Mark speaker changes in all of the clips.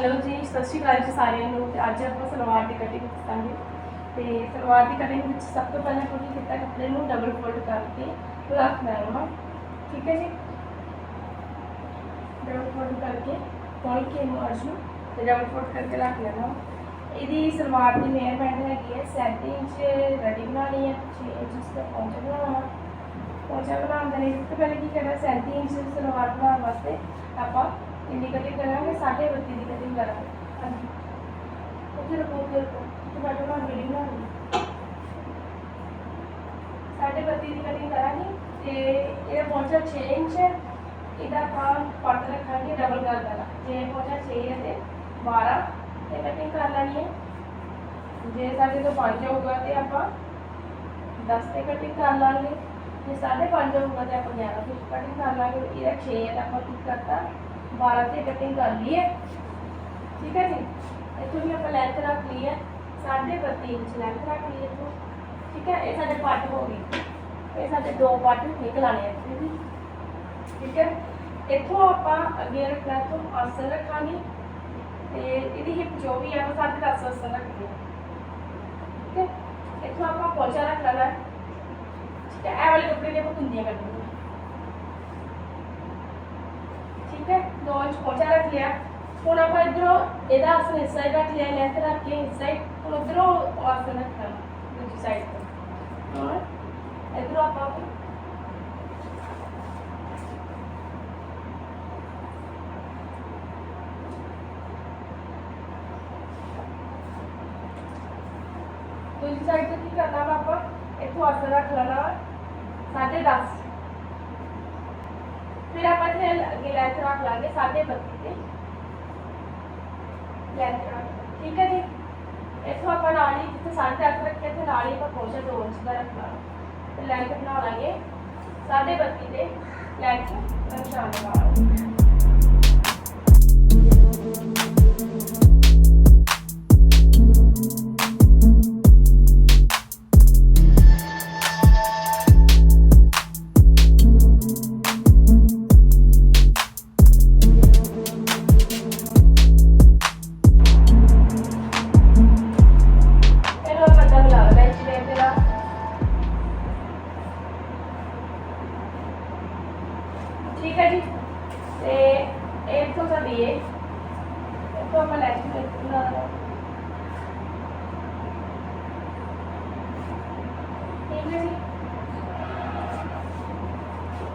Speaker 1: Hello ਜੀ, ਸਤਿ ਸ਼੍ਰੀ ਅਕਾਲ ਜੀ ਸਾਰਿਆਂ ਨੂੰ ਤੇ ਅੱਜ ਆਪਾਂ ਸਲਵਾਰ ਦੀ ਕਟਿੰਗ ਕਰਾਂਗੇ ਤੇ ਸਲਵਾਰ ਦੀ ਕਟਿੰਗ ਵਿੱਚ ਸਭ ਤੋਂ ਪਹਿਲਾਂ ਕੀ ਕੀਤਾ ਕੱਪੜੇ ਨੂੰ ਡਬਲ ਫੋਲਡ ਕਰਕੇ ਰੱਖ ਲੈਣਾ ਠੀਕ ਹੈ ਜੀ? ਡਬਲ ਫੋਲਡ ਕਰਕੇ ਖੋਲ ਕੇ ਇਹਨੂੰ ਨੂੰ ਤੇ ਡਬਲ ਫੋਲਡ ਕਰਕੇ ਰੱਖ ਲੈਣਾ। ਇਹਦੀ ਸਲਵਾਰ ਦੀ ਮੇਜਰਮੈਂਟ ਹੈਗੀ ਹੈ 7 ਇੰਚ, ਰੈਡੀ ਬਣਾਉਣੀ ਹੈ 6 ਇੰਚ ਦਾ ਪੌਂਚਾ ਬਣਾਉਣਾ। ਪੌਂਚਾ ਬਣਾਉਣ ਦੇ ਲਈ ਸਭ ਤੋਂ ਪਹਿਲਾਂ ਕੀ ਕਰਨਾ 37 ਇੰਚ ਸਲਵਾਰ ਬਣਾਉਣ ਵਾਸਤੇ ਆਪਾਂ ਇੰਨੀ ਕਟਿੰਗ ਕਰਾਂਗੇ 32 ਦੀ ਕਟਿੰਗ ਕਰਾਂਗੇ। ਹਾਂਜੀ। ਉੱਥੇ ਰੁਕੋ ਉੱਥੇ ਰੁਕੋ ਤੇ ਬੈਠੋ ਨਾ ਵੀਡੀਓ 32 ਦੀ ਕਟਿੰਗ ਕਰਾਂਗੇ ਤੇ ਇਹਦਾ ਪਹੁੰਚਾ 6 ਇੰਚ ਇਹਦਾ ਆਪਾਂ ਪੱਟ ਰੱਖਾਂਗੇ ਡਬਲ ਕਰ ਦੇਣਾ। ਜੇ ਪਹੁੰਚਾ 6 ਹੈ ਤੇ 12 ਤੇ ਕਟਿੰਗ ਕਰ ਲੈਣੀ ਹੈ। ਜੇ ਸਾਡੇ ਤੋਂ 5 ਹੋਊਗਾ ਤੇ ਆਪਾਂ 10 ਤੇ ਕਟਿੰਗ ਕਰ ਲਾਂਗੇ। ਜੇ 5.5 ਹੋਊਗਾ ਤੇ ਆਪਾਂ 11 ਤੇ ਕਟਿੰਗ ਕਰ ਲਾਂਗੇ। ਇਹਦਾ 6 ਹੈ ਤਾਂ ਆਪਾਂ ਕੀ ਕਰਤਾ? 12 ਤੇ ਕਟਿੰਗ ਕਰ ਲਈ ਹੈ। ਠੀਕ ਹੈ ਜੀ? ਇੱਥੋਂ ਵੀ ਆਪਾਂ ਲੈਂਥ ਰੱਖ ਲਈ ਹੈ। 32 ਇੰਚ ਲੈਂਥ ਰੱਖ ਲਈ ਇੱਥੋਂ। ਠੀਕ ਹੈ? ਇਹ ਸਾਡੇ ਪੱਟ ਹੋ ਗਏ। ਇਹ ਸਾਡੇ ਦੋ ਪੱਟ ਨਿਕਲਾਣੇ ਆ ਇੱਥੇ ਵੀ। ਠੀਕ ਹੈ? ਇੱਥੋਂ ਆਪਾਂ ਅੱਗੇ ਰੱਖਣਾ ਤੋਂ ਆਸਨ ਰੱਖਾਂਗੇ। ਤੇ ਇਹਦੀ ਹਿੱਪ ਜੋ ਵੀ ਆ ਉਹ ਸਾਡੇ 10 ਆਸਨ ਰੱਖਦੇ ਹਾਂ। ਠੀਕ ਹੈ? ਇੱਥੋਂ ਆਪਾਂ ਪੌਂਚਾ ਰੱਖ ਲੈਣਾ। ਠੀਕ ਹੈ? ਇਹ ਵਾਲੇ ਕੱਪੜੇ ਦੇ ਆਪਾਂ ਕੁੰਦੀਆਂ ਕੱਢਣੀਆਂ ਠੀਕ ਹੈ ਦੋ ਇੰਚ ਪੌਂਚਾ ਰੱਖ ਲਿਆ ਹੁਣ ਆਪਾਂ ਇਧਰੋਂ ਇਹਦਾ ਆਸਨ ਇਸ ਸਾਈਡ ਰੱਖ ਲਿਆ ਲੈਂਥ ਰੱਖ ਕੇ ਇਸ ਸਾਈਡ ਹੁਣ ਉਧਰੋਂ ਆਸਨ ਰੱਖਣਾ ਦੂਜੀ ਸਾਈਡ ਤੋਂ। ਹਾਂ। ਇਧਰੋਂ ਆਪਾਂ ਦੂਜੀ ਸਾਈਡ ਤੇ ਕੀ ਕਰਨਾ ਵਾ ਆਪਾਂ? ਇੱਥੋਂ ਆਸਨ ਰੱਖ ਲੈਣਾ ਵਾ ਸਾਢੇ 10 ਫਿਰ ਆਪਾਂ ਇੱਥੇ ਅੱਗੇ ਲੈਂਥ ਰੱਖ ਲਾਂਗੇ ਸਾਢੇ 32 ਤੇ। ਲੈਂਥ ਠੀਕ ਹੈ ਜੀ। ਇੱਥੋਂ ਆਪਾਂ ਨਾਲ ਹੀ ਜਿੱਥੇ ਸਾਢੇ 10 ਰੱਖਿਆ ਤੇ ਨਾਲ ਹੀ ਆਪਾਂ ਪੌਂਚਾ 2 ਇੰਚ ਦਾ ਰੱਖਣਾ। ਤੇ ਲੈਂਥ ਬਣਾ ਲਾਂਗੇ। ਸਾਢੇ 32 ਤੇ ਲੈਂਥ ਨਿਸ਼ਾਨ ਲਗਾ ਲਾਂਗੇ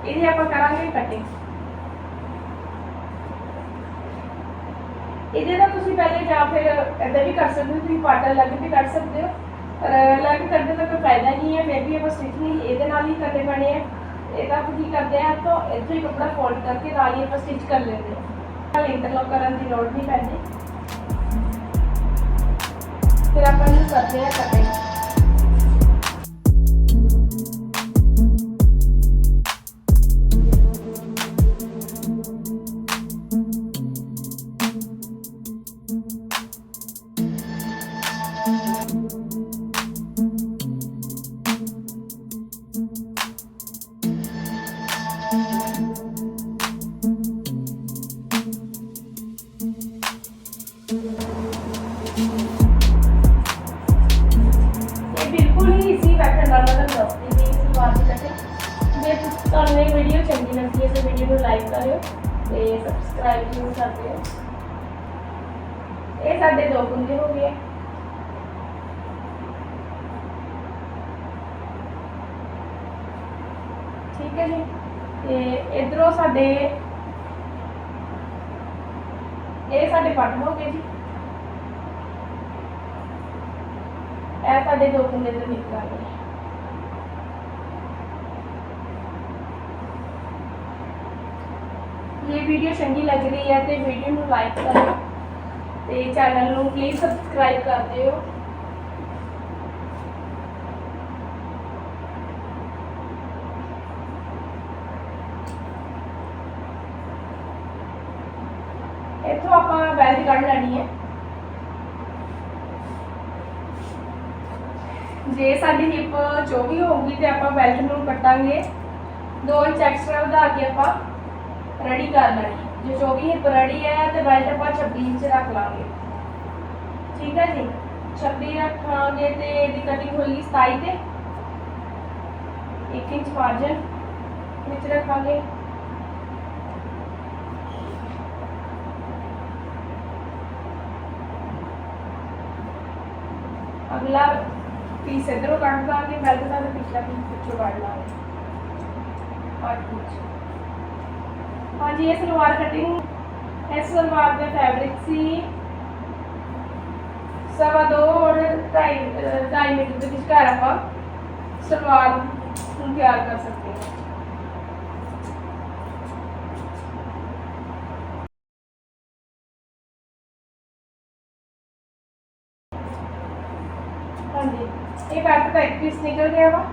Speaker 1: ਇਹਦੀ ਆਪਾਂ ਕਰਾਂਗੇ ਕਟਿੰਗ ਇਹਦੇ ਦਾ ਤੁਸੀਂ ਪਹਿਲੇ ਜਾਂ ਫਿਰ ਏਦਾਂ ਵੀ ਕਰ ਸਕਦੇ ਹੋ, ਤੁਸੀਂ ਪਾਟਾ ਲੱਗ ਵੀ ਕਰ ਸਕਦੇ ਹੋ। ਪਰ ਅਲੱਗ ਕਰਦੇ ਦਾ ਕੋਈ ਫਾਇਦਾ ਨਹੀਂ ਹੈ ਮੈਂ ਵੀ ਆਪਾਂ ਸਟਿਚ ਨਹੀਂ ਇਹਦੇ ਨਾਲ ਹੀ ਕਰਨੇ ਪੈਣੇ ਆ। ਇਹਦਾ ਆਪਾਂ ਕੀ ਕਰਦੇ ਆ ਤਾਂ ਇੱਥੋਂ ਹੀ ਕੱਪੜਾ ਫੋਲਡ ਕਰਕੇ ਨਾਲ ਹੀ ਆਪਾਂ ਸਟਿਚ ਕਰ ਲੈਂਦੇ ਹਾਂ ਨਾਲ ਇੰਟਰਲੌਕ ਕਰਨ ਦੀ ਲੋੜ ਨਹੀਂ ਪੈਂਦੀ। ਫਿਰ ਆਪਾਂ ਇਹਨੂੰ ਕਰਦੇ ਆ ਕਟਿੰਗ ਤੁਹਾਨੂੰ ਇਹ ਵੀਡੀਓ ਚੰਗੀ ਲੱਗਦੀ ਹੈ ਤਾਂ ਵੀਡੀਓ ਨੂੰ ਲਾਈਕ ਕਰਿਓ ਤੇ ਸਬਸਕ੍ਰਾਈਬ ਜ਼ਰੂਰ ਕਰ ਦਿਓ। ਇਹ ਸਾਡੇ ਦੋ ਕੁੰਡੇ ਹੋ ਗਏ। ਠੀਕ ਹੈ ਜੀ, ਤੇ ਇਧਰੋਂ ਸਾਡੇ ਇਹ ਸਾਡੇ ਪੱਟ ਹੋ ਗਏ ਜੀ। ਇਹ ਸਾਡੇ ਦੋ ਕੁੰਡੇ ਦੇ ਨਿਕਲ ਆਏ ਇਹ ਵੀਡੀਓ ਚੰਗੀ ਲੱਗ ਰਹੀ ਹੈ ਤੇ ਵੀਡੀਓ ਨੂੰ ਲਾਈਕ ਕਰੋ ਤੇ ਚੈਨਲ ਨੂੰ ਪਲੀਜ਼ ਸਬਸਕ੍ਰਾਈਬ ਕਰ ਦਿਓ। ਇੱਥੋਂ ਆਪਾਂ ਬੈਲਟ ਕੱਢ ਲੈਣੀ ਹੈ। ਜੇ ਸਾਡੀ ਹਿਪ 24 ਹੋਊਗੀ ਤੇ ਆਪਾਂ ਬੈਲਟ ਨੂੰ ਕੱਟਾਂਗੇ ਦੋ ਇੰਚ ਐਕਸਟਰਾ ਵਧਾ ਕੇ ਆਪਾਂ ਰੈਡੀ ਕਰ ਲੈਣੀ ਜੇ 24 ਹਿੱਪ ਰੈਡੀ ਹੈ ਤੇ ਬੈਲਟ ਆਪਾਂ 26 ਇੰਚ ਰੱਖ ਲਾਂਗੇ। ਠੀਕ ਹੈ ਜੀ? 26 ਰੱਖਾਂਗੇ ਤੇ ਇਹਦੀ ਕਟਿੰਗ ਹੋਏਗੀ 27 ਤੇ। 1 ਇੰਚ ਮਾਰਜਨ ਵਿੱਚ ਰੱਖਾਂਗੇ। ਅਗਲਾ ਪੀਸ ਇਧਰੋਂ ਕੱਢ ਦਾਂਗੇ ਬੈਲਟ ਦਾ ਤੇ ਪਿਛਲਾ ਪੀਸ ਪਿੱਛੋਂ ਕੱਢ ਲਾਂਗੇ। ਅੱਠ ਇੰਚ। ਹਾਂਜੀ, ਇਹ ਸਲਵਾਰ ਕਟਿੰਗ ਇਸ ਸਲਵਾਰ ਦਾ ਫੈਬਰਿਕ ਸੀ। ਸਵਾ ਦੋ ਔਰ ਢਾਈ ਢਾਈ ਮੀਟਰ ਦੇ ਵਿਚਕਾਰ ਆਪਾਂ ਸਲਵਾਰ ਨੂੰ ਤਿਆਰ ਕਰ ਸਕਦੇ ਹਾਂ। ਹਾਂਜੀ, ਇਹ ਕੱਟ ਦਾ ਇੱਕ ਪੀਸ ਨਿਕਲ ਗਿਆ ਵਾ।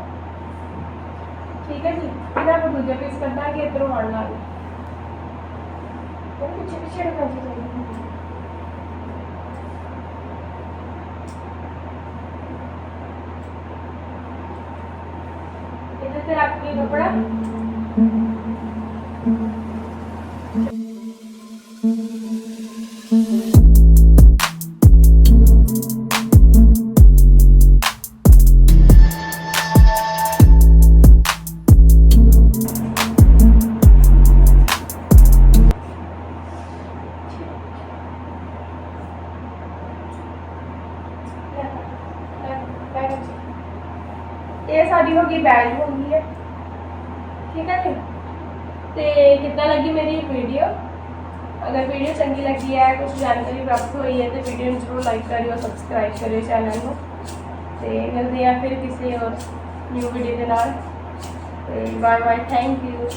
Speaker 1: ਠੀਕ ਹੈ ਜੀ, ਇਹਦਾ ਆਪਾਂ ਦੂਜਾ ਪੀਸ ਕੱਢਾਂਗੇ, ਇਧਰੋਂ ਵੜ ਲਾਂਗੇ ਉਹ ਪਿੱਛੇ ਪਿੱਛੇ ਰੱਖਣਾ ਸਾਡੀ ਹੋ ਗਈ ਬੈਗ ਹੋ। ਗਈ ਹੈ ਠੀਕ ਹੈ ਜੀ? ਤੇ ਕਿੱਦਾਂ ਲੱਗੀ ਮੇਰੀ ਵੀਡੀਓ ਅਗਰ ਵੀਡੀਓ ਚੰਗੀ ਲੱਗੀ ਹੈ ਕੁਝ ਜਾਣਕਾਰੀ ਪ੍ਰਾਪਤ ਹੋਈ ਹੈ, ਤੇ ਵੀਡੀਓ ਨੂੰ ਜ਼ਰੂਰ ਲਾਈਕ ਕਰਿਓ ਸਬਸਕ੍ਰਾਈਬ ਕਰਿਓ ਚੈਨਲ ਨੂੰ। ਤੇ ਮਿਲਦੇ ਆ ਫਿਰ ਕਿਸੇ ਹੋਰ ਨਿਊ ਵੀਡੀਓ ਦੇ ਨਾਲ। ਤੇ ਬਾਏ ਬਾਏ ਥੈਂਕ ਯੂ